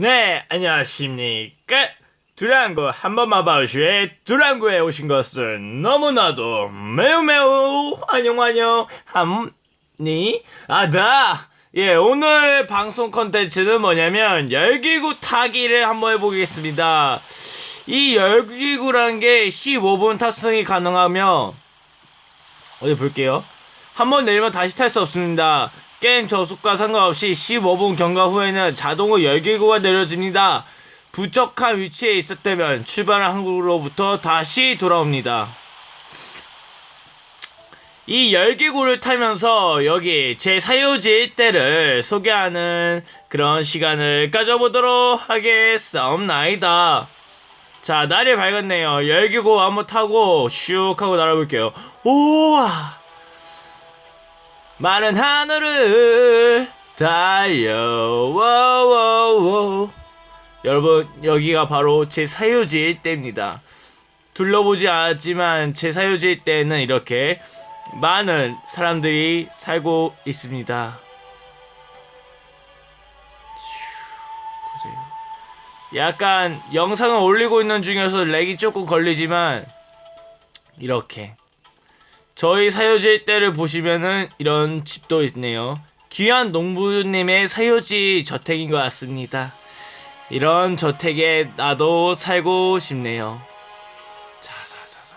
네, 안녕하십니까. 두랑구 한번만 봐주에 두랑구에 오신 것을 너무나도 매우 매우 환영 환영 합니 아다. 예, 오늘 방송 컨텐츠는 뭐냐면 열기구 타기를 한번 해보겠습니다. 이 열기구란 게 15분 탑승이 가능하며 어디 볼게요. 한번 내리면 다시 탈 수 없습니다. 게임 저속과 상관없이 15분 경과 후에는 자동으로 열기구가 내려집니다. 부적한 위치에 있었다면 출발한 항구로부터 다시 돌아옵니다. 이 열기구를 타면서 여기 제 사유지 일대를 소개하는 그런 시간을 가져보도록 하겠습니다. 자, 날이 밝았네요. 열기구 한번 타고 슉 하고 날아볼게요. 우와! 마른 하늘을 달려 워워워 여러분 여기가 바로 제 사유지 일대입니다. 둘러보지 않았지만 제 사유지 일대에는 이렇게 많은 사람들이 살고 있습니다. 슈, 보세요. 약간 영상을 올리고 있는 중에서 렉이 조금 걸리지만 이렇게 저희 사유지 때를 보시면은 이런 집도 있네요. 귀한 농부님의 사유지 저택인 것 같습니다. 이런 저택에 나도 살고 싶네요. 자, 자, 자, 자,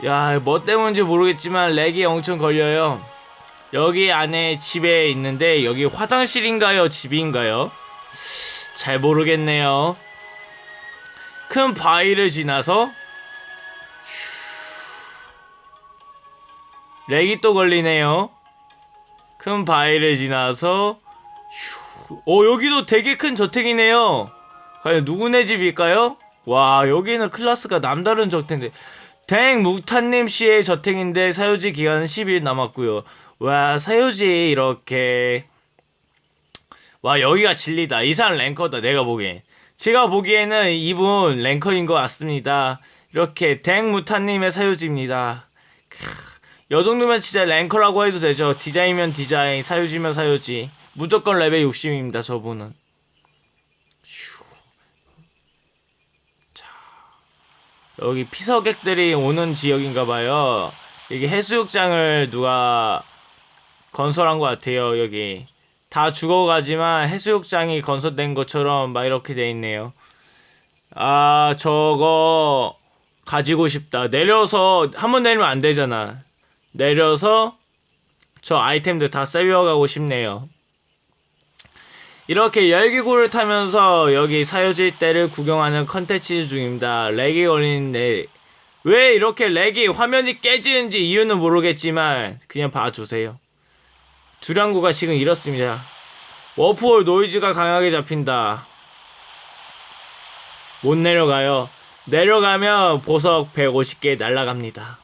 자. 야, 뭐 때문인지 모르겠지만 렉이 엄청 걸려요. 여기 안에 집에 있는데 여기 화장실인가요? 집인가요? 잘 모르겠네요. 큰 바위를 지나서 렉이 또 걸리네요. 큰 바위를 지나서 휴. 오 여기도 되게 큰 저택이네요. 과연 누구네 집일까요? 와 여기는 클라스가 남다른 저택인데 댕 묵탄님 씨의 저택인데 사유지 기간은 10일 남았고요. 와 사유지 이렇게 와 여기가 진리다. 이 사람 랭커다 내가 보기엔. 제가 보기에는 이분 랭커인 것 같습니다. 이렇게 댕 무탄님의 사유지입니다. 요 정도면 진짜 랭커라고 해도 되죠. 디자인이면 디자인, 사유지면 사유지. 무조건 레벨 60입니다, 저분은. 휴. 자. 여기 피서객들이 오는 지역인가 봐요. 여기 해수욕장을 누가 건설한 것 같아요, 여기. 다 죽어가지만 해수욕장이 건설된 것처럼 막 이렇게 돼 있네요. 아, 저거 가지고 싶다. 내려서 한 번 내리면 안 되잖아. 내려서 저 아이템들 다 세워가고 싶네요. 이렇게 열기구를 타면서 여기 사유지 때를 구경하는 컨텐츠 중입니다. 렉이 걸리는데 왜 이렇게 렉이 화면이 깨지는지 이유는 모르겠지만 그냥 봐주세요. 두량구가 지금 이렇습니다. 워프홀 노이즈가 강하게 잡힌다. 못 내려가요. 내려가면 보석 150개 날라갑니다.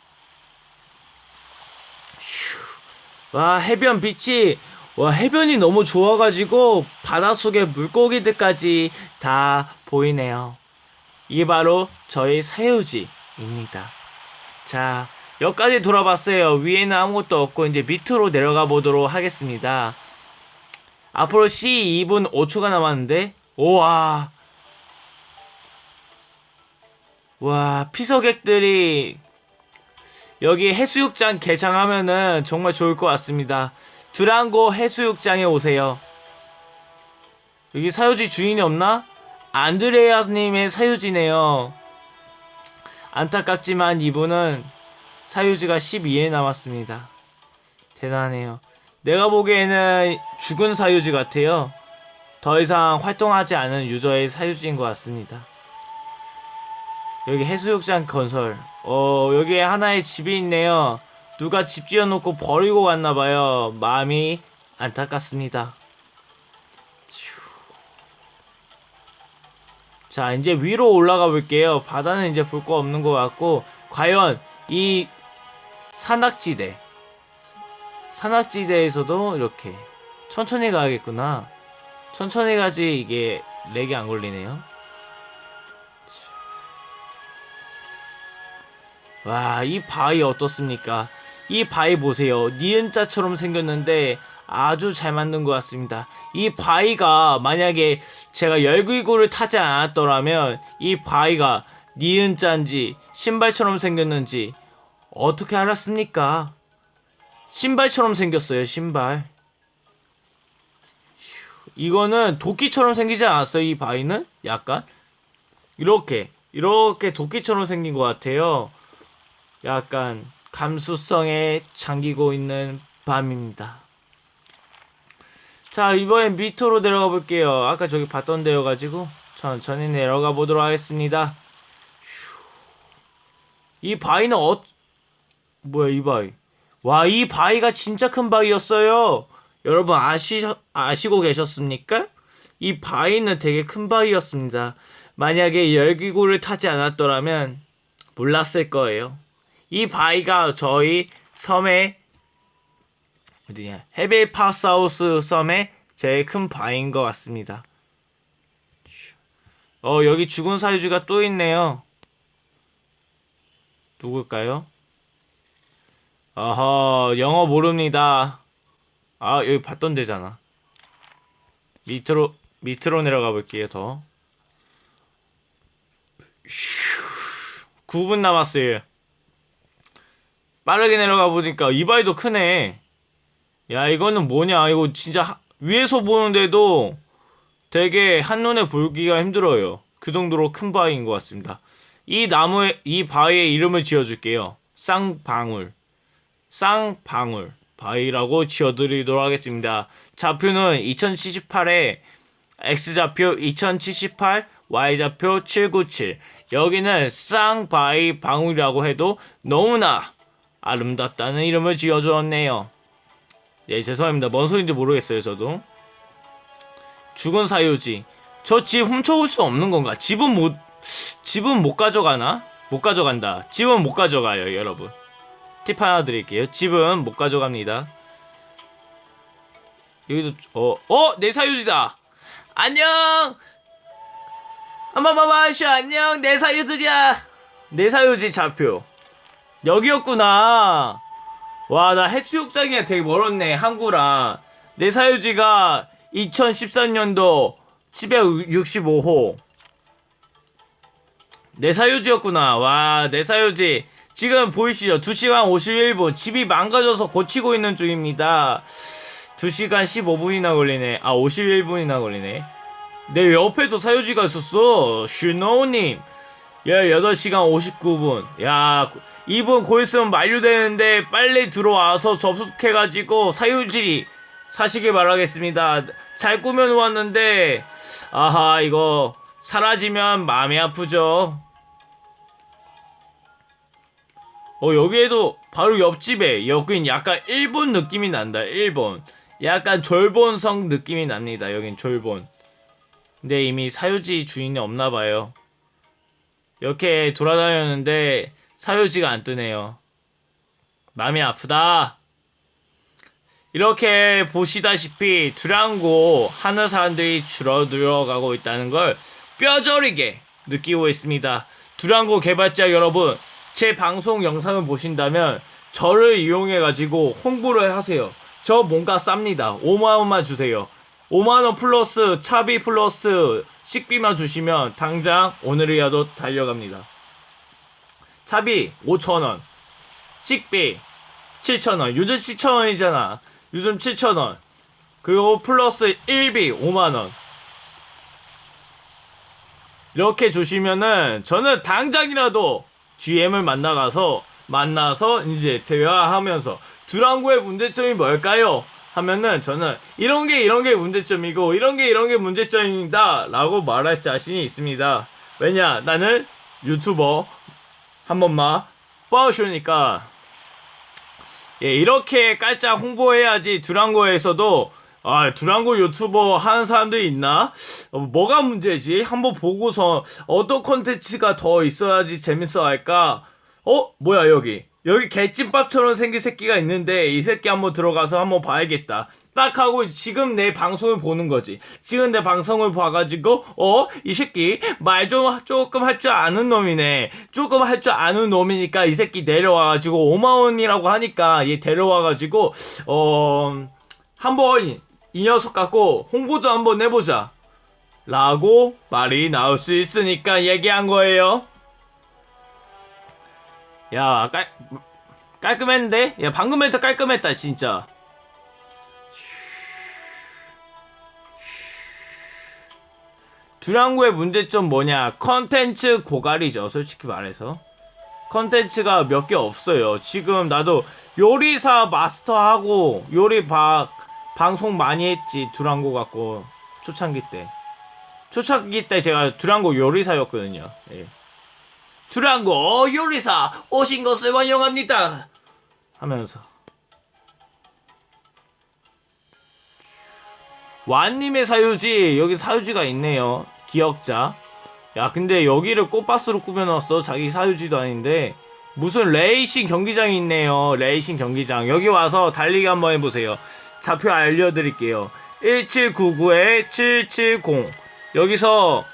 와 해변 빛이 와 해변이 너무 좋아가지고 바닷속에 물고기들까지 다 보이네요. 이게 바로 저희 사유지입니다. 자 여기까지 돌아봤어요. 위에는 아무것도 없고 이제 밑으로 내려가 보도록 하겠습니다. 앞으로 C 2분 5초가 남았는데 우와 와 피서객들이 여기 해수욕장 개장하면은 정말 좋을 것 같습니다. 두랑고 해수욕장에 오세요. 여기 사유지 주인이 없나? 안드레아님의 사유지네요. 안타깝지만 이분은 사유지가 12일 남았습니다. 대단해요. 내가 보기에는 죽은 사유지 같아요. 더 이상 활동하지 않은 유저의 사유지인 것 같습니다. 여기 해수욕장 건설. 어, 여기에 하나의 집이 있네요. 누가 집 지어놓고 버리고 갔나봐요. 마음이 안타깝습니다. 자, 이제 위로 올라가 볼게요. 바다는 이제 볼 거 없는 것 같고, 과연 이 산악지대, 산악지대에서도 이렇게 천천히 가야겠구나. 천천히 가지 이게 렉이 안 걸리네요. 와, 이 바위 어떻습니까? 이 바위 보세요. 니은자처럼 생겼는데 아주 잘 만든 것 같습니다. 이 바위가 만약에 제가 열기구를 타지 않았더라면 이 바위가 니은자인지 신발처럼 생겼는지 어떻게 알았습니까? 신발처럼 생겼어요, 신발. 휴, 이거는 도끼처럼 생기지 않았어요, 이 바위는? 약간? 이렇게, 이렇게 도끼처럼 생긴 것 같아요. 약간 감수성에 잠기고 있는 밤입니다. 자, 이번엔 밑으로 내려가 볼게요. 아까 저기 봤던 데여가지고 천천히 내려가 보도록 하겠습니다. 휴. 이 바위는 어, 뭐야, 이 바위. 와, 이 바위가 진짜 큰 바위였어요. 여러분 아시, 아시고 계셨습니까? 이 바위는 되게 큰 바위였습니다. 만약에 열기구를 타지 않았더라면 몰랐을 거예요. 이 바위가 저희 섬의 어디냐 헤베파사우스 섬의 제일 큰 바위인 것 같습니다. 어 여기 죽은 사유지가 또 있네요. 누굴까요? 어허 영어 모릅니다. 아 여기 봤던 데잖아. 밑으로 밑으로 내려가 볼게요 더. 9분 남았어요. 빠르게 내려가 보니까 이 바위도 크네. 야 이거는 뭐냐? 이거 진짜 하- 위에서 보는데도 되게 한눈에 보기가 힘들어요. 그 정도로 큰 바위인 것 같습니다. 이 나무에 이 바위의 이름을 지어줄게요. 쌍방울. 쌍방울 바위라고 지어드리도록 하겠습니다. 좌표는 2078에 X좌표 2078, Y좌표 797. 여기는 쌍바위 방울이라고 해도 너무나 아름답다는 이름을 지어주었네요. 예, 죄송합니다. 뭔 소리인지 모르겠어요, 저도. 죽은 사유지. 저 집 훔쳐올 수 없는 건가? 집은 못, 집은 못 가져가나? 못 가져간다. 집은 못 가져가요, 여러분. 팁 하나 드릴게요. 집은 못 가져갑니다. 여기도, 어, 어! 내 사유지다! 안녕! 아마마마쇼, 안녕! 내 사유지야! 내 사유지 좌표. 여기였구나. 와, 나 해수욕장이랑 되게 멀었네, 항구랑. 내 사유지가 2014년도 765호. 내 사유지였구나. 와, 내 사유지. 지금 보이시죠? 2시간 51분. 집이 망가져서 고치고 있는 중입니다. 2시간 15분이나 걸리네. 아, 51분이나 걸리네. 내 옆에도 사유지가 있었어. 슈노우님. 18시간 59분. 야, 이분 곧 있으면 만료되는데 빨리 들어와서 접속해가지고 사유지 사시길 바라겠습니다. 잘 꾸며놓았는데, 아하, 이거 사라지면 마음이 아프죠. 어, 여기에도 바로 옆집에 여긴 약간 일본 느낌이 난다. 일본. 약간 졸본성 느낌이 납니다. 여긴 졸본. 근데 이미 사유지 주인이 없나 봐요. 이렇게 돌아다녔는데 사유지가 안 뜨네요. 마음이 아프다. 이렇게 보시다시피 두랑고 하는 사람들이 줄어들어가고 있다는 걸 뼈저리게 느끼고 있습니다. 두랑고 개발자 여러분, 제 방송 영상을 보신다면 저를 이용해가지고 홍보를 하세요. 저 뭔가 쌉니다. 5만원만 주세요. 5만원 플러스 차비 플러스 식비만 주시면 당장 오늘이라도 달려갑니다. 차비 5천원, 식비 7천원, 요즘 7천원이잖아. 요즘 7천원. 그리고 플러스 1비 5만원. 이렇게 주시면은 저는 당장이라도 GM을 만나가서 만나서 이제 대화하면서 두랑고의 문제점이 뭘까요? 하면은 저는 이런 게 이런 게 문제점이고 이런 게 이런 게 문제점입니다 라고 말할 자신이 있습니다. 왜냐? 나는 유튜버 한 번만 빠우쇼니까. 예 이렇게 깔짝 홍보해야지 두랑고에서도 아 두랑고 유튜버 하는 사람들이 있나? 어, 뭐가 문제지? 한번 보고서 어떤 컨텐츠가 더 있어야지 재밌어 할까? 어? 뭐야 여기 여기 개찐밥처럼 생긴 새끼가 있는데 이 새끼 한번 들어가서 한번 봐야겠다. 딱 하고 지금 내 방송을 보는 거지. 지금 내 방송을 봐가지고 어 이 새끼 말 좀 조금 할 줄 아는 놈이네. 조금 할 줄 아는 놈이니까 이 새끼 내려와가지고 5만 원이라고 하니까 얘 데려와가지고 어. 한번 이 녀석 갖고 홍보 좀 한번 해보자. 라고 말이 나올 수 있으니까 얘기한 거예요. 야, 깔, 깔끔했는데? 야, 방금 멘트 깔끔했다, 진짜. 두랑구의 문제점 뭐냐? 컨텐츠 고갈이죠, 솔직히 말해서. 컨텐츠가 몇 개 없어요. 지금 나도 요리사 마스터하고 요리 바, 방송 많이 했지, 두랑고 갖고. 초창기 때. 초창기 때 제가 두랑고 요리사였거든요. 예. 두랑고 요리사 오신 것을 환영합니다. 하면서 완님의 사유지 여기 사유지가 있네요. 기억자. 야 근데 여기를 꽃바스로 꾸며놨어. 자기 사유지도 아닌데 무슨 레이싱 경기장이 있네요. 레이싱 경기장. 여기 와서 달리기 한번 해보세요. 좌표 알려드릴게요. 1799에 770 여기서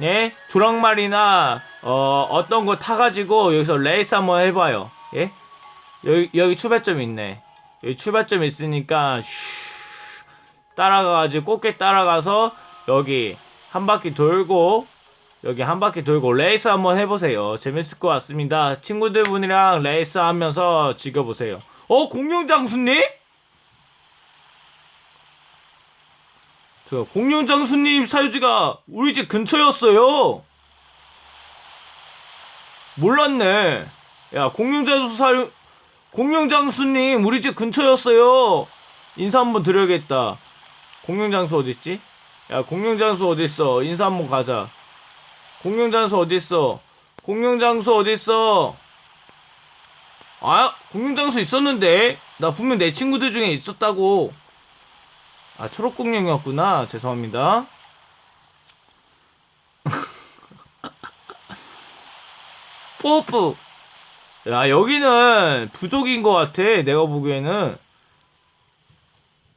예 조랑말이나 어 어떤 거 타가지고 여기서 레이스 한번 해봐요. 예 여기 여기 출발점 있네. 여기 출발점 있으니까 슈 따라가가지고 꽃게 따라가서 여기 한 바퀴 돌고 여기 한 바퀴 돌고 레이스 한번 해보세요. 재밌을 것 같습니다. 친구들 분이랑 레이스 하면서 즐겨보세요. 어 공룡장수님? 저 공룡 장수님 사유지가 우리 집 근처였어요. 몰랐네. 야 공룡 장수 사유 공룡 장수님 우리 집 근처였어요. 인사 한번 드려야겠다. 공룡 장수 어딨지? 야 공룡 장수 어딨어? 인사 한번 가자. 공룡 장수 어딨어? 공룡 장수 어딨어? 아 공룡 장수 있었는데 나 분명 내 친구들 중에 있었다고. 아 초록공룡이었구나. 죄송합니다. 뽀뿌. 야 여기는 부족인 것 같아. 내가 보기에는.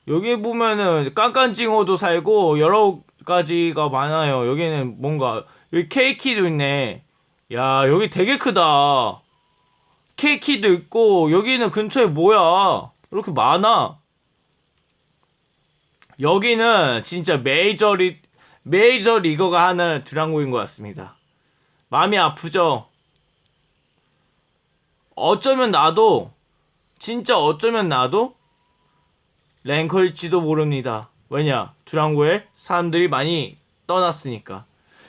여기 보면은 깐깐징어도 살고 여러 가지가 많아요. 여기는 뭔가 여기 케이키도 있네. 야 여기 되게 크다. 케이키도 있고 여기는 근처에 뭐야? 이렇게 많아. 여기는 진짜 메이저리 메이저 리거가 하는 두랑고인 것 같습니다. 마음이 아프죠. 어쩌면 나도 진짜 어쩌면 나도 랭커일지도 모릅니다. 왜냐? 두랑고에 사람들이 많이 떠났으니까.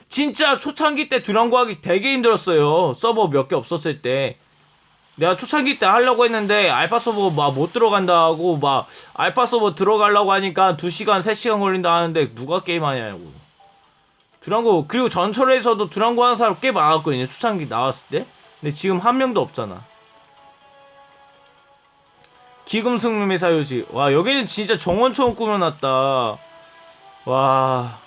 진짜 초창기 때 두랑고 하기 되게 힘들었어요. 서버 몇 개 없었을 때. 내가 초창기 때 하려고 했는데 알파 서버 막 못 들어간다 하고 막 알파 서버 들어가려고 하니까 2시간, 3시간 걸린다 하는데 누가 게임하냐고. 두랑고 그리고 전철에서도 두랑고 하는 사람 꽤 많았거든요. 초창기 나왔을 때. 근데 지금 한 명도 없잖아. 기금승님의 사유지. 와, 여기는 진짜 정원처럼 꾸며놨다. 와.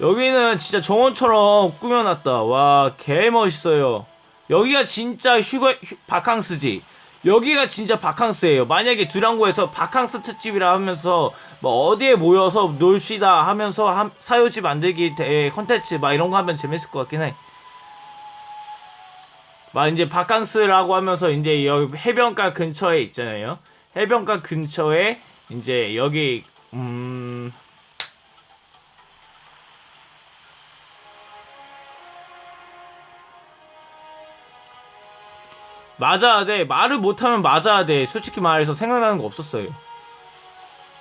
여기는 진짜 정원처럼 꾸며놨다. 와, 개 멋있어요. 여기가 진짜 휴가, 휴, 바캉스지. 여기가 진짜 바캉스예요. 만약에 두랑고에서 바캉스 특집이라 하면서 뭐 어디에 모여서 놀시다 하면서 한, 사유지 만들기 대 컨텐츠 막 이런 거 하면 재밌을 것 같긴 해. 막 이제 바캉스라고 하면서 이제 여기 해변가 근처에 있잖아요. 해변가 근처에 이제 여기 음 맞아야 돼. 말을 못하면 맞아야 돼. 솔직히 말해서 생각나는 거 없었어요.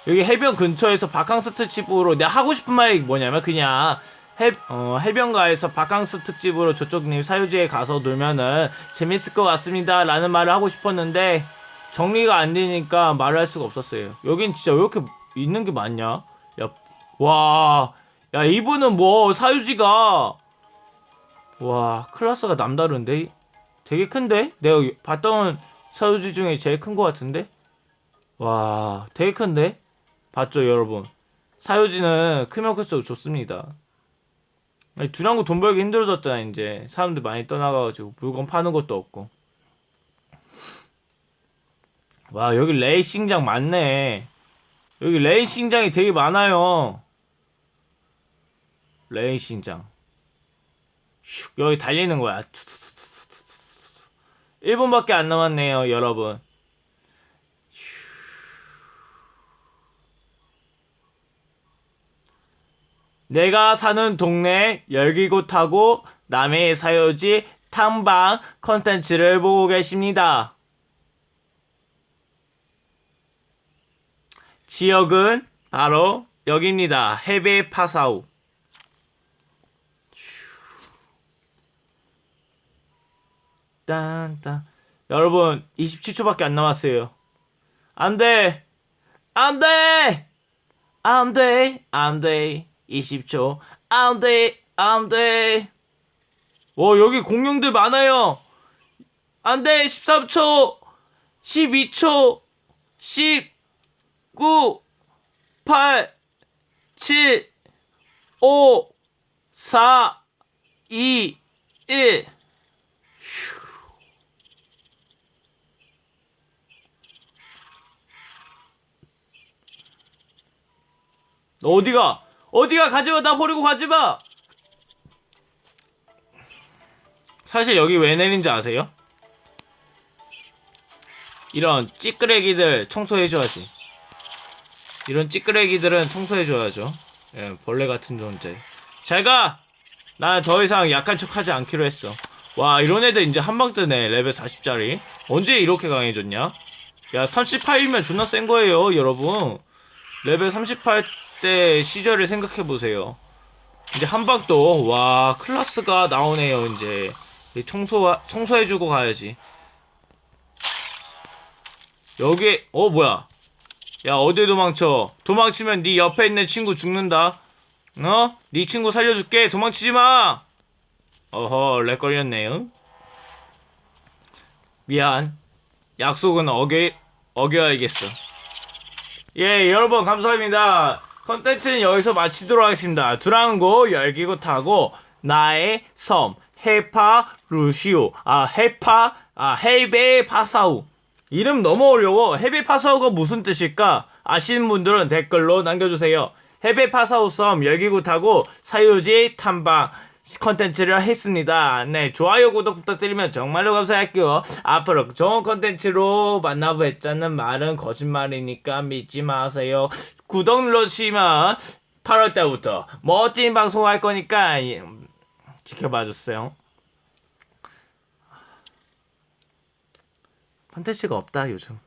여기 해변 근처에서 바캉스 특집으로 내가 하고 싶은 말이 뭐냐면 그냥 해, 어, 해변가에서 바캉스 특집으로 저쪽님 사유지에 가서 놀면은 재밌을 것 같습니다. 라는 말을 하고 싶었는데 정리가 안 되니까 말을 할 수가 없었어요. 여긴 진짜 왜 이렇게 있는 게 많냐? 야, 와, 야, 이분은 뭐 사유지가 와, 클래스가 남다른데? 되게 큰데? 내가 봤던 사유지 중에 제일 큰 것 같은데? 와, 되게 큰데? 봤죠, 여러분? 사유지는 크면 클수록 좋습니다. 두랑고 돈 벌기 힘들어졌잖아, 이제. 사람들 많이 떠나가가지고 물건 파는 것도 없고. 와, 여기 레이싱장 많네. 여기 레이싱장이 되게 많아요. 레이싱장. 슉, 여기 달리는 거야. 1분밖에 안 남았네요, 여러분. 내가 사는 동네 열기구타고 남해의 사요지 탐방 컨텐츠를 보고 계십니다. 지역은 바로 여기입니다. 해배 파사우. 딴딴 여러분 27초밖에 안 남았어요. 안 돼! 안 돼! 안 돼! 안 돼! 20초. 안 돼! 안 돼! 와, 여기 공룡들 많아요! 안 돼! 13초! 12초! 10! 9! 8! 7! 5! 4! 2! 1! 너 어디가? 어디가 가지마 나 버리고 가지마. 사실 여기 왜 내린지 아세요? 이런 찌끄레기들 청소해줘야지. 이런 찌끄레기들은 청소해줘야죠. 예, 벌레 같은 존재. 잘 가. 나 더 이상 약한 척하지 않기로 했어. 와 이런 애들 이제 한방 뜨네 레벨 40짜리. 언제 이렇게 강해졌냐? 야 38이면 존나 센 거예요 여러분. 레벨 38 때 시절을 생각해 보세요. 이제 한방도 와 클라스가 나오네요 이제 이 청소 청소해주고 가야지. 여기 어 뭐야? 야 어디 도망쳐? 도망치면 네 옆에 있는 친구 죽는다. 어? 네 친구 살려줄게. 도망치지 마. 어허 렉 걸렸네요. 미안. 약속은 어겨 어겨야겠어. 예, 여러분 감사합니다. 컨텐츠는 여기서 마치도록 하겠습니다. 두랑고 열기구 타고 나의 섬 헤파 루시오 아 헤파 아 헤베 파사우 이름 너무 어려워. 헤베 파사우가 무슨 뜻일까? 아시는 분들은 댓글로 남겨주세요. 헤베 파사우 섬 열기구 타고 사유지 탐방 컨텐츠를 했습니다. 네, 좋아요, 구독 부탁드리면 정말로 감사할게요. 앞으로 좋은 컨텐츠로 만나뵙자는 말은 거짓말이니까 믿지 마세요. 구독 눌러주시면 8월 달부터 멋진 방송 할 거니까 음, 지켜봐 주세요. 컨텐츠가 없다 요즘.